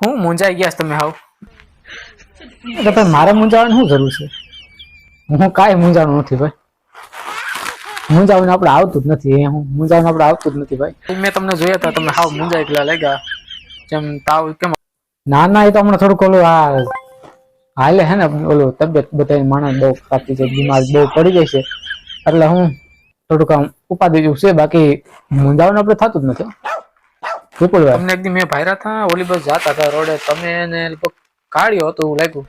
હું મૂંઝાઈ ગયા તમે હાવ? એટલે ભાઈ મારે મૂંઝાવાની શું જરૂર છે? હું કાંઈ મૂંઝાણું નથી ભાઈ. મૂંઝાવીને આપણે આવતું જ નથી હું મૂંઝાવીને આપણે આવતું જ નથી ભાઈ. મેં તમને જોયા હતા તમે હાવ મૂંઝાઈ એટલા લાગ્યા. જેમ તાવ કેમ ના ના એ તો હમણાં થોડુંક ઓલું આ હાલે હે ને ઓલું તબિયત બધાય માણસ બહુ ખરાબ છે બીમાર બહુ પડી જાય છે. એટલે હું થોડુંક આમ ઉપાધિ જેવું છે બાકી મૂંઝાવાનું આપણે થતું જ નથી. વિપુલભાઈ તમને એકદી મેં ભાયરા હતા ઓલી બસ જાતા હતા રોડે. તમે લગભગ કાઢ્યો હતો એવું લાગ્યું.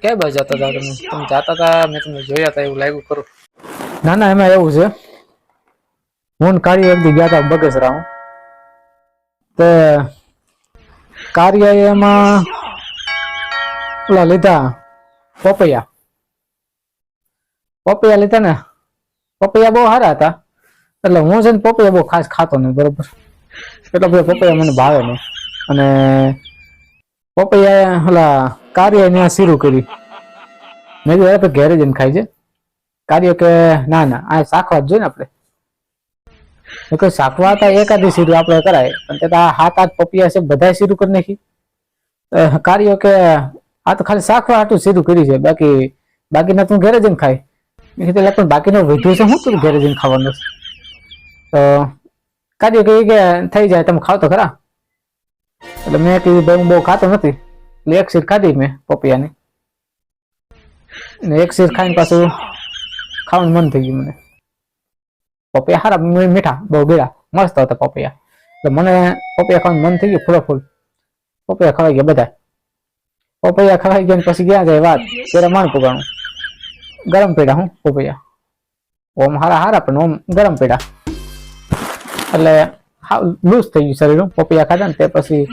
ક્યાં બસ જતા હતા તમે? તમે જાતા હતા મેં તમને જોયા હતા એવું લાગ્યું ખરું. ના ના એમાં એવું છે. હું કાર્ય કાળી એક દી ગયા હતા બગસરા હું તે કાર્ય એમાં ઓલા લીધા પપૈયા. પપૈયા લીધા ને? પપૈયા બહુ સારા હતા. એટલે હું છે ને પપૈયા બહુ ખાસ ખાતો નહીં બરોબર? એટલા બધા પપૈયા મને ભાવે નહીં. અને પપૈયા ઓલા કાર્ય ત્યાં શીરું કર્યું. મેં કીધું હવે ઘેરે જઈને ખાઈ છે કાર્ય કે ના ના આ શાખવા જ જોઈએ ને આપણે. મેં કહ્યું શાખવા હતા એકાદી સીરું આપણે કરાય. પણ તે હાથ હાથ પપૈયા છે બધા શીરું કરી નાખી. કાર્ય કે આ તો ખાલી શાખવા હાટું સીરું કરી છે બાકી બાકીના તું ઘેરે જઈને ખાય મેં કીધું "લે, પણ બાકીનો વધ્યું છે હું તું ઘેરે જઈને ખાવાનું છે?" તો કાર્ય કહે કે થઈ જાય, તમે ખાવ તો ખરા. એટલે મેં કીધું, ભાઈ, હું બહુ ખાતો નથી. એટલે એક શીર ખાધી મેં પપિયાની. ને એક શીર ખાઈને પાછું ખાવાનું મન થઈ ગયું મને. પપૈયા હારા મીઠા, બહુ ગળા મસ્ત હતા પપૈયા. એટલે મને પપૈયા ખાવાનું મન થઈ ગયું ફૂલો ફૂલ. પપૈયા ખવાઈ ગયા બધા. પપૈયા ખવાઈ ગયા પછી ગયા જાય વાત, ત્યારે માણ પુગાણું. ગરમ પેડા હું પપૈયા. ઓમ હારા હારા, પણ ઓમ ગરમ પેડા એટલે લૂઝ થઈ ગયું શરીર પોપિયા ખાધા ને તે પછી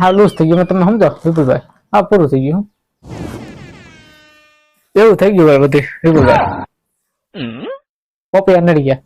હા લૂઝ થઈ ગયું. મેં તમે સમજો વિપુલભાઈ હા પૂરું થઈ ગયું. એવું થઈ ગયું ભાઈ બધી. વિપુલભાઈ પોપિયા નડી ગયા.